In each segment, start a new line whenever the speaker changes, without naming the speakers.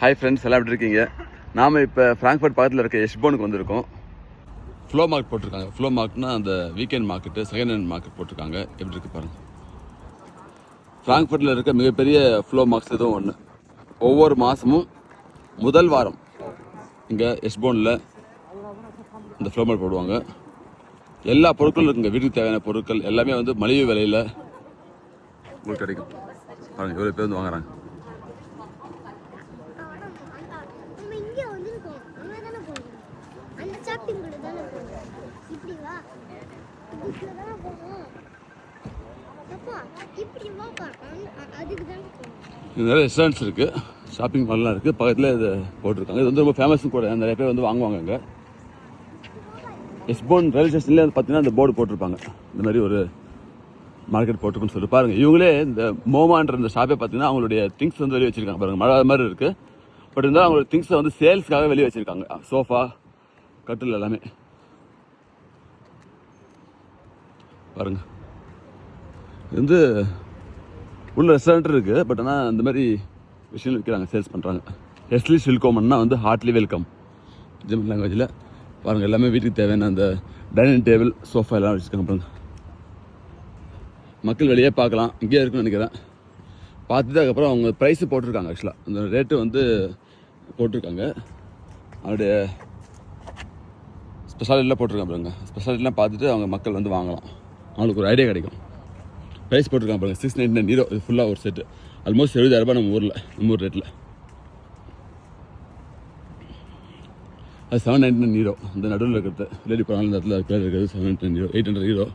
Hi friends எல்லாம் எப்படி இருக்கீங்க நாம் இப்போ ஃப்ராங்க்ஃபர்ட் பக்கத்தில் இருக்க எஷ்போனுக்கு வந்திருக்கோம் ஃப்ளோ மார்க் போட்டிருக்காங்க ஃப்ளோ மார்க்னா அந்த weekend market second hand market போட்டிருக்காங்க எப்படி இருக்கு பாருங்கள் ஃப்ராங்க்ஃபர்ட்டில் இருக்க மிகப்பெரிய ஃப்ளோ மார்க்ஸ் இதுவும் ஒன்று ஒவ்வொரு மாதமும் முதல் வாரம் இங்கே எஷ்போனில் இந்த ஃப்ளோ மார்க் போடுவாங்க எல்லா பொருட்களும் இருக்குங்க வீட்டுக்கு தேவையான பொருட்கள் எல்லாமே வந்து மலிவு விலையில் உங்களுக்கு கிடைக்கும் பாருங்கள் இவ்வளோ பேர் வந்து வாங்குறாங்க நிறைய ரெஸ்டாரண்ட்ஸ் இருக்குது ஷாப்பிங் மால்லாம் இருக்குது பக்கத்தில் இது போட்டிருக்காங்க இது வந்து ரொம்ப ஃபேமஸ்னு கூட நிறைய பேர் வந்து வாங்குவாங்க அங்கே எஸ்போன் ரயில்வே ஸ்டேஷன்லேயே வந்து பார்த்தீங்கன்னா அந்த போர்டு போட்டிருப்பாங்க இந்த மாதிரி ஒரு மார்க்கெட் போட்டிருக்குன்னு சொல்லி பாருங்கள் இவங்களே இந்த மோமான்ற இந்த ஷாப்பே பார்த்தீங்கன்னா அவங்களுடைய திங்ஸ் வந்து வெளியே வச்சிருக்காங்க பாருங்கள் மழை மாதிரி இருக்குது பட் இருந்தாலும் அவங்களோட திங்ஸை வந்து சேல்ஸ்க்காக வெளியே வச்சிருக்காங்க சோஃபா கட்டில் எல்லாமே பாருங்கள் இது வந்து உள்ள ரெஸ்டாரண்ட் இருக்குது பட் ஆனால் அந்த மாதிரி விஷயம் விற்கிறாங்க சேல்ஸ் பண்ணுறாங்க எஸ்லி ஷில்கோமன்னா வந்து ஹார்ட்லி வெல்கம் ஜெமன் லாங்குவேஜில் பாருங்கள் எல்லாமே வீட்டுக்கு தேவையான அந்த டைனிங் டேபிள் சோஃபா எல்லாம் வச்சுருக்காங்க பாருங்க மக்கள் வெளியே பார்க்கலாம் இங்கேயே இருக்குன்னு நினைக்கிறேன் பார்த்துட்டு அதுக்கப்புறம் அவங்க ப்ரைஸ் போட்டிருக்காங்க ஆக்சுவலாக அந்த ரேட்டு வந்து போட்டிருக்காங்க அவருடைய ஸ்பெஷாலிட்டிலாம் போட்டிருக்காங்க பாருங்க ஸ்பெஷாலிட்டிலாம் பார்த்துட்டு அவங்க மக்கள் வந்து வாங்கலாம் அவங்களுக்கு ஒரு ஐடியா கிடைக்கும் ப்ரைஸ் போட்டிருக்கான் பாருங்கள் சிக்ஸ் நைன்டி நைன் ஹீரோ இது ஃபுல்லாக ஒரு செட்டு ஆல்மோஸ்ட் எழுபதாயிரரூபா நம்ம ஊரில் நம்ம ஊர் ரேட்டில் அது செவன் நைன்டி நைன் ஹீரோ அந்த நடுவில் இருக்கிறது லேடி பரவாயில்ல இந்த அது பேர் இருக்கிறது seven ninety nine euro eight hundred euro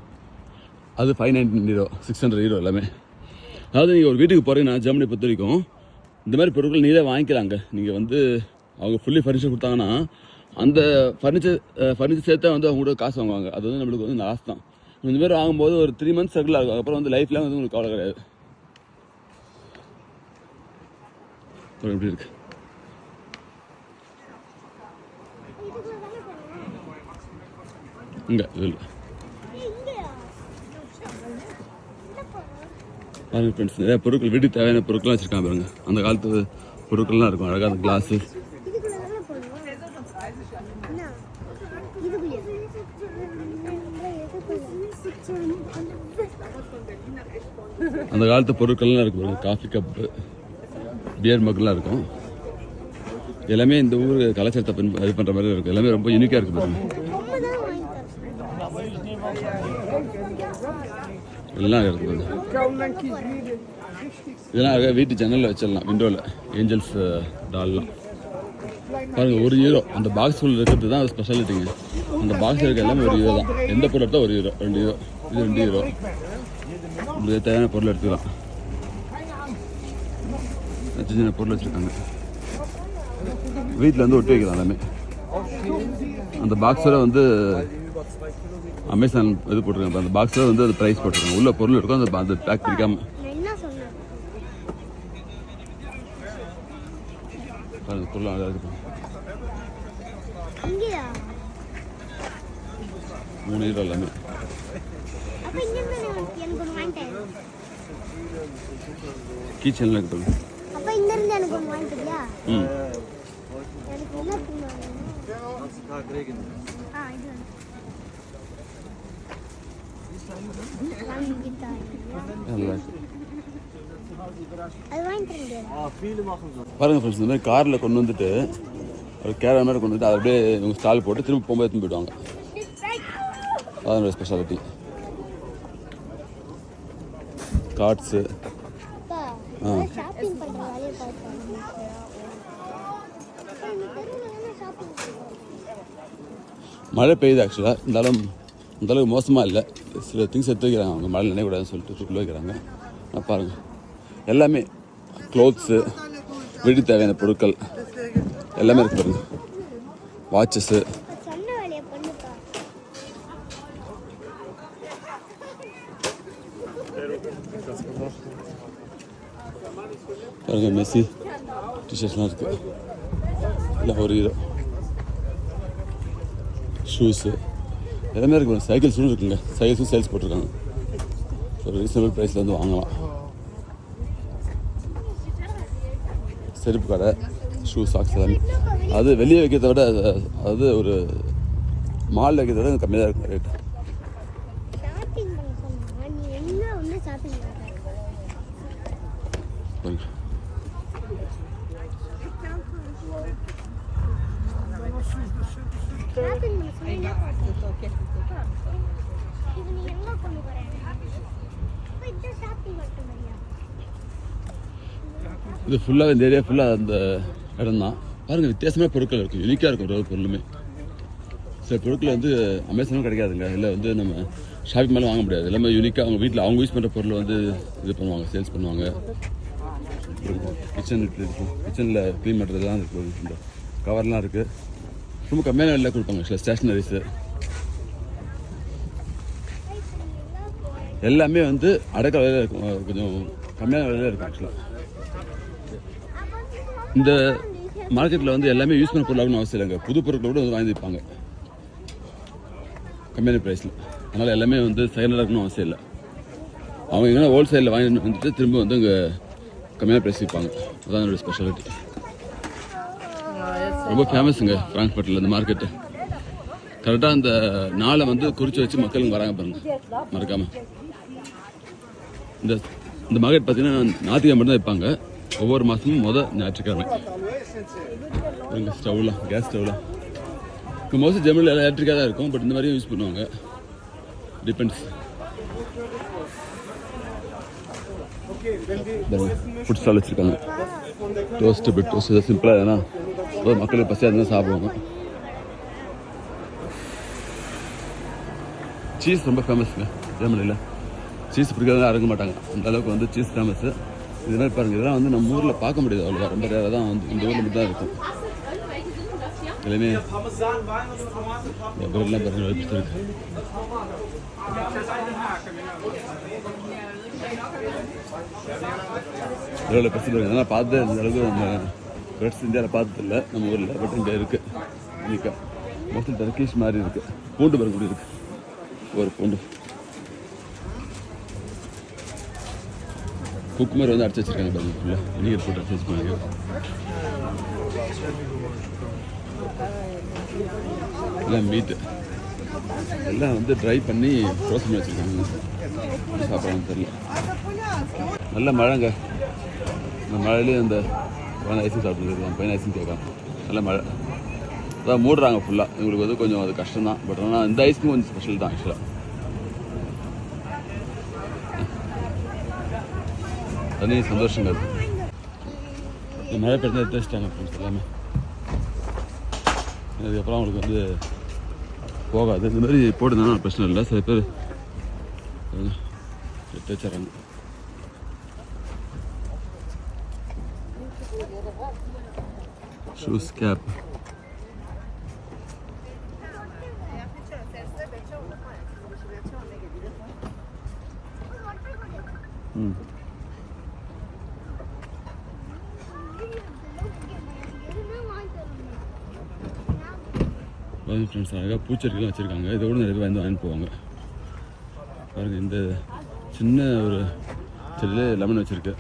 அது five ninety nine euro six hundred euro எல்லாமே அதாவது நீங்கள் ஒரு வீட்டுக்கு போகிறீங்கன்னா ஜெர்மனி பொறுத்த வரைக்கும் இந்த மாதிரி பொருட்கள் நீங்களே வாங்கிக்கிறாங்க நீங்கள் வந்து அவங்க ஃபுல்லி ஃபர்னிச்சர் கொடுத்தாங்கன்னா அந்த ஃபர்னிச்சர் ஃபர்னிச்சர் சேர்த்தா வந்து அவங்க கூட காசு வாங்குவாங்க அது வந்து நம்மளுக்கு வந்து லாஸ் தான் இந்த மாதிரி வாங்கும்போது ஒரு த்ரீ மந்த்ஸ் சர்க்கிள் ஆகும் அப்புறம் வந்து லைஃப்லாம் வந்து உங்களுக்கு கவலை கிடையாது எப்படி இருக்கு இங்கே பாருங்க ஃப்ரெண்ட்ஸ் நிறைய பொருட்கள் வீட்டுக்கு தேவையான பொருட்கள்லாம் வச்சுருக்காங்க பாருங்க அந்த காலத்து பொருட்கள்லாம் இருக்கும் அழகாக அந்த கிளாஸு அந்த காலத்து பொருட்கள்லாம் இருக்கும் காஃபி கப்பு பியர் மக்கள்லாம் இருக்கும் எல்லாமே இந்த ஊர் கலாச்சாரத்தை பின் இது பண்ணுற மாதிரி இருக்கும் எல்லாமே ரொம்ப யூனிக்காக இருக்கு பாருங்க எல்லாம் இருக்கு இதெல்லாம் வீட்டு ஜன்னலில் வச்சிடலாம் விண்டோவில் ஏஞ்சல்ஸ் டால்லாம் uh, பாருங்கள் ஒரு ஹீரோ அந்த பாக்ஸ் உள்ள இருக்கிறது தான் ஸ்பெஷாலிட்டிங்க அந்த பாக்ஸில் இருக்க எல்லாமே ஒரு ஹீரோ தான் எந்த பொருள் எடுத்தால் ஒரு ஹீரோ ரெண்டு ஹீரோ இது ரெண்டு ஹீரோ உங்களுக்கு தேவையான பொருள் எடுத்துக்கலாம் சின்ன சின்ன பொருள் வச்சுருக்காங்க வீட்டில் வந்து ஒட்டி வைக்கலாம் எல்லாமே அந்த பாக்ஸில் வந்து அமேசான் இது போட்டிருக்காங்க அந்த பாக்ஸில் வந்து அது ப்ரைஸ் போட்டிருக்காங்க உள்ள பொருள் இருக்கும் அந்த அந்த பேக் பிடிக்காமல் பொருள் அழகாக இருக்கும் மூணு ஈரோ எல்லாமே கீச்சன்ல இருக்குது பாருங்க காரில் கொண்டு வந்துட்டு ஒரு கேரளா மாதிரி கொண்டு வந்துட்டு அப்படியே ஸ்டால் போட்டு திரும்பி போகும்போது போயிடுவாங்க அதனோட ஸ்பெஷாலிட்டி கார்ட்ஸு ஆ மழை பெய்யுது ஆக்சுவலாக இருந்தாலும் அந்தளவுக்கு மோசமாக இல்லை சில திங்ஸ் எடுத்து வைக்கிறாங்க அவங்க மழை நினைக்கூடாதுன்னு சொல்லிட்டு சுற்றி வைக்கிறாங்க நான் பாருங்கள் எல்லாமே க்ளோத்ஸு வீட்டுக்கு தேவையான பொருட்கள் எல்லாமே இருக்குது பாருங்கள் வாட்சஸ்ஸு பாருங்க மெஸ்ஸி டிஷர்ட்லாம் இருக்குது எல்லாம் ஒரு இது ஷூஸு எல்லாமே இருக்கு சைக்கிள்ஸும் இருக்குங்க சைக்கிள்ஸும் சேல்ஸ் போட்டிருக்காங்க ஒரு ரீசனபிள் ப்ரைஸில் வந்து வாங்கலாம் செருப்பு கடை ஷூ சாக்ஸ் எல்லாமே அது வெளியே வைக்கிறத விட அது ஒரு மால் வைக்கிறத விட கம்மியாக இருக்கும் ரேட் ஷாப்பிங் இது ஃபுல்லாக இந்த ஏரியா ஃபுல்லாக அந்த இடம் தான் பாருங்கள் வித்தியாசமான பொருட்கள் இருக்கும் யூனிக்காக இருக்கும் ஒரு பொருளுமே சில பொருட்கள் வந்து அமேசானும் கிடைக்காதுங்க இல்லை வந்து நம்ம ஷாப்பிங் மேலே வாங்க முடியாது எல்லாமே யூனிக்காக அவங்க வீட்டில் அவங்க யூஸ் பண்ணுற பொருள் வந்து இது பண்ணுவாங்க சேல்ஸ் பண்ணுவாங்க கிச்சன் இருக்கும் கிச்சனில் க்ளீன் பண்ணுறதுலாம் இருக்குது கவர்லாம் இருக்குது ரொம்ப கம்மியான விலையில் கொடுப்பாங்க சில ஸ்டேஷ்னரிஸு எல்லாமே வந்து அடக்க விலையில் இருக்கும் கொஞ்சம் கம்மியான விலையில் இருக்கும் ஆக்சுவலாக இந்த மார்க்கெட்டில் வந்து எல்லாமே யூஸ் பண்ண பொருளாகணும் அவசியம் இல்லைங்க புது பொருட்கள் கூட வாங்கி வைப்பாங்க கம்மியான ப்ரைஸில் அதனால் எல்லாமே வந்து செகண்ட் இருக்கணும் அவசியம் இல்லை அவங்க எங்கன்னா ஹோல்சேலில் வாங்கி வந்துட்டு திரும்ப வந்து அங்கே கம்மியான ப்ரைஸ் விற்பாங்க அதான் என்னோடய ஸ்பெஷாலிட்டி ரொம்ப ஃபேமஸுங்க ஃப்ராங்க்ஃபர்ட்டில் இந்த மார்க்கெட்டு கரெக்டாக அந்த நாளை வந்து குறித்து வச்சு மக்களுங்க வராங்க பாருங்க மறக்காமல் இந்த இந்த மார்க்கெட் பார்த்தீங்கன்னா மட்டும் தான் வைப்பாங்க ஒவ்வொரு மாதமும் மொதல் ஞாயிற்றுக்கிழமை ஸ்டவ்லாம் கேஸ் ஸ்டவ்லாம் இப்போ மோஸ்ட்லி ஜெர்மனியில் எல்லாம் எலக்ட்ரிக்காக தான் இருக்கும் பட் இந்த மாதிரியும் யூஸ் பண்ணுவாங்க டிபெண்ட்ஸ் ஃபுட் ஸ்டால் வச்சுருக்காங்க டோஸ்ட்டு பிட் டோஸ்ட் சிம்பிளாக ஏன்னா ஒரு மக்கள் பசியாக இருந்தால் சாப்பிடுவாங்க சீஸ் ரொம்ப ஃபேமஸ்ங்க ஜெர்மனியில் சீஸ் பிடிக்காத இறங்க மாட்டாங்க அந்த அளவுக்கு வந்து சீஸ் ஃபேமஸ்ஸு இது மாதிரி பாருங்கள் இதெல்லாம் வந்து நம்ம ஊரில் பார்க்க முடியாது அவ்வளோ ரொம்ப ரேராக தான் வந்து இந்த ஊரில் மட்டும் தான் இருக்கும் எல்லாமே பார்த்து அந்த அளவுக்கு ரெட்ஸ் இந்தியாவில் பார்த்ததில்ல நம்ம ஊரில் பட் இங்கே இருக்குது யூனிக்காக மோஸ்ட்லி டர்க்கிஷ் மாதிரி இருக்குது பூண்டு பாருங்க கூட இருக்குது ஒரு பூண்டு குக் மாதிரி வந்து அடிச்சு வச்சுருக்காங்க பாருங்க ஃபுல்லாக போட்டு அடிச்சு வச்சுருக்காங்க எல்லாம் மீட்டு எல்லாம் வந்து ட்ரை பண்ணி ரோஸ் பண்ணி வச்சுருக்காங்க சாப்பிட்றாங்கன்னு தெரியல நல்ல மழைங்க இந்த மழையிலே அந்த பையன் ஐஸ்கிரீம் சாப்பிட்டுருக்காரு என் பையன் ஐஸ்கிரீம் கேட்கான் நல்லா மழை அதான் மூடுறாங்க ஃபுல்லாக எங்களுக்கு வந்து கொஞ்சம் அது கஷ்டம் தான் பட் ஆனால் இந்த ஐஸ்கிரீம் கொஞ்சம் ஸ்பெஷல் தான் ஆக்சுவலாக தனி சந்தோஷங்க அது மழை பெருந்தா தேச்சிட்டாங்க ஃப்ரெண்ட்ஸ் எல்லாமே அதுக்கப்புறம் அவங்களுக்கு வந்து போகாது இந்த மாதிரி போட்டுருந்தா பிரச்சனை இல்லை சில பேர் தேய்ச்சிட்றாங்க Shoes cap. Mm. ஃப்ரெண்ட்ஸ் அழகாக பூச்செடிலாம் வச்சுருக்காங்க இதை கூட நிறைய பேர் வந்து வாங்கி போவாங்க பாருங்கள் இந்த சின்ன ஒரு செடியில் லெமன் வச்சுருக்கு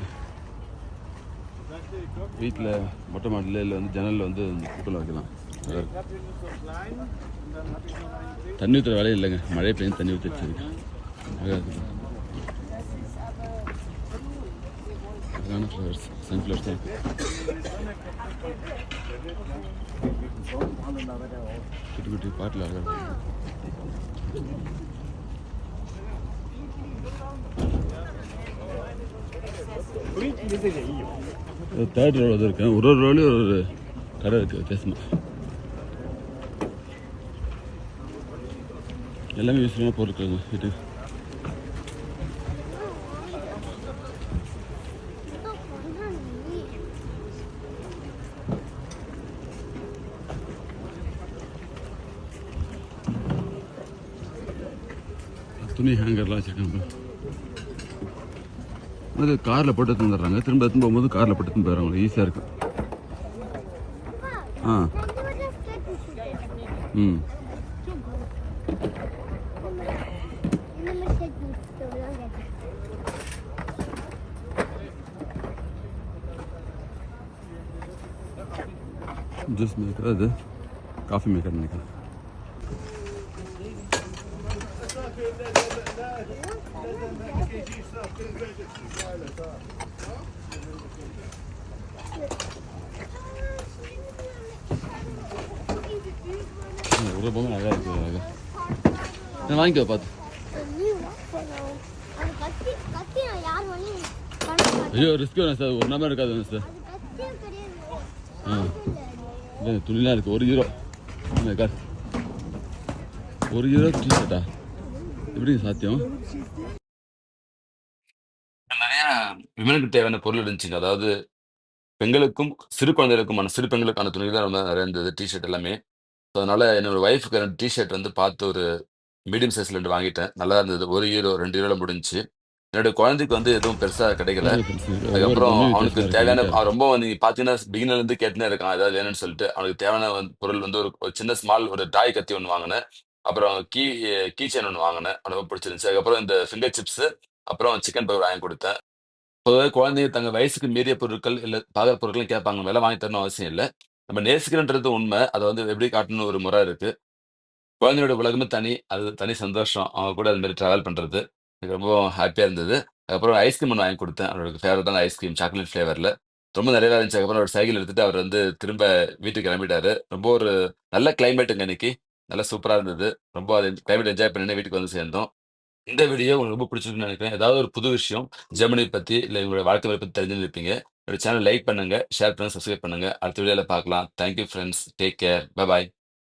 வீட்டில் மொட்டை மாடியில் இல்லை வந்து ஜன்னலில் வந்து குப்பில் வைக்கலாம் தண்ணி ஊற்றுற வேலையே இல்லைங்க மழை பெய்யும் தண்ணி ஊற்றி வச்சிருக்கு ஃப்ளவர்ஸ் பாட்டில் தேர்ட் ரோல் வந்து இருக்கேன் ஒரு ஒரு ரோலையும் ஒரு ஒரு கடை இருக்குது வித்தியாசமாக எல்லாமே யூஸ்ஃபுல்லான பொருட்கள் இது துணி ஹேங்கர்லாம் வச்சுருக்காங்க அது காரில் போட்டு தந்துடுறாங்க திரும்ப எடுத்து போகும்போது காரில் போட்டு எடுத்து போயிடுறாங்க ஈஸியாக இருக்கும் ஆ ம் ஜூஸ் மேக்கர் அது காஃபி மேக்கர் நினைக்கிறேன் Burada balık neler yapıyor abi. Sen வாங்கிக்கோ பார்த்து ஐயோ ரிஸ்க் வேணும் சார் ஒரு நம்பர் இருக்காது வேணும் சார் ஆ இல்லை துணிலாம் இருக்குது ஒரு ஹீரோ ஆமாம் காசு ஒரு ஹீரோ டீ ஷர்ட்டா எப்படி சாத்தியம்
விமனுக்கு தேவையான பொருள் இருந்துச்சுங்க அதாவது பெண்களுக்கும் சிறு குழந்தைகளுக்குமான சிறு பெண்களுக்கான துணி தான் ரொம்ப நிறைய இருந்தது டிஷர்ட் எல்லாமே ஸோ அதனால என்னோட ஒய்ஃபுக்கு ரெண்டு டிஷர்ட் வந்து பார்த்து ஒரு மீடியம் சைஸ்ல ரெண்டு வாங்கிட்டேன் நல்லா இருந்தது ஒரு ஈரோ ரெண்டு யூரோல முடிஞ்சுச்சு என்னோட குழந்தைக்கு வந்து எதுவும் பெருசா கிடைக்கல அதுக்கப்புறம் அவனுக்கு தேவையான அவன் ரொம்ப வந்து நீங்க பாத்தீங்கன்னா beginner இருந்து கேட்டுனே இருக்கான் ஏதாவது வேணும்னு சொல்லிட்டு அவனுக்கு தேவையான பொருள் வந்து ஒரு ஒரு சின்ன ஸ்மால் ஒரு டாய் கத்தி ஒன்று வாங்கினேன் அப்புறம் கீ கீ செயின் ஒன்று வாங்கினேன் அவனுக்கு பிடிச்சிருந்துச்சு அதுக்கப்புறம் இந்த ஃபிங்கர் சிப்ஸ் அப்புறம் சிக்கன் பவுடர் வாங்கி கொடுத்தேன் பொதுவாக குழந்தைங்க தங்க வயசுக்கு மீறிய பொருட்கள், இல்லை பாத பொருட்கள்லாம் கேட்பாங்க. விலை வாங்கி தரணும்னு அவசியம் இல்லை நம்ம நேசிக்கிறன்றது உண்மை அதை வந்து எப்படி காட்டணும் ஒரு முறை இருக்கு. குழந்தையோட உலகமே தனி. அது தனி சந்தோஷம். அவங்க கூட அது மாரி ட்ராவல் பண்றது. எனக்கு ரொம்பவும் ஹாப்பியா இருந்தது. அதுக்கப்புறம் ஐஸ்கிரீம் ஒன்று வாங்கி கொடுத்தேன் அவருக்கு ஃபேவரட்டான ஐஸ்கிரீம் சாக்லேட் ஃப்ளேவரில் ரொம்ப நிறையா இருந்துச்சு. அதுக்கப்புறம் ஒரு சைக்கிள் எடுத்துட்டு அவர் வந்து திரும்ப வீட்டுக்கு கிளம்பிட்டாரு. ரொம்ப ஒரு நல்ல கிளைமேட்டுங்க இன்னைக்கு நல்லா சூப்பராக இருந்தது. ரொம்ப அது கிளைமேட் என்ஜாய் பண்ணினே வீட்டுக்கு வந்து சேர்ந்தோம். இந்த வீடியோ உங்களுக்கு ரொம்ப பிடிச்சிருக்குன்னு நினைக்கிறேன் ஏதாவது ஒரு புது விஷயம் ஜெர்மனி பத்தி இல்லை உங்களுடைய வாழ்க்கை முறை பற்றி தெரிஞ்சுருப்பீங்க என்னோட சேனல் லைக் பண்ணுங்க ஷேர் பண்ணுங்க சப்ஸ்கிரைப் பண்ணுங்க அடுத்த வீடியோல பார்க்கலாம் தேங்க்யூ ஃப்ரெண்ட்ஸ் டேக் கேர் பாய்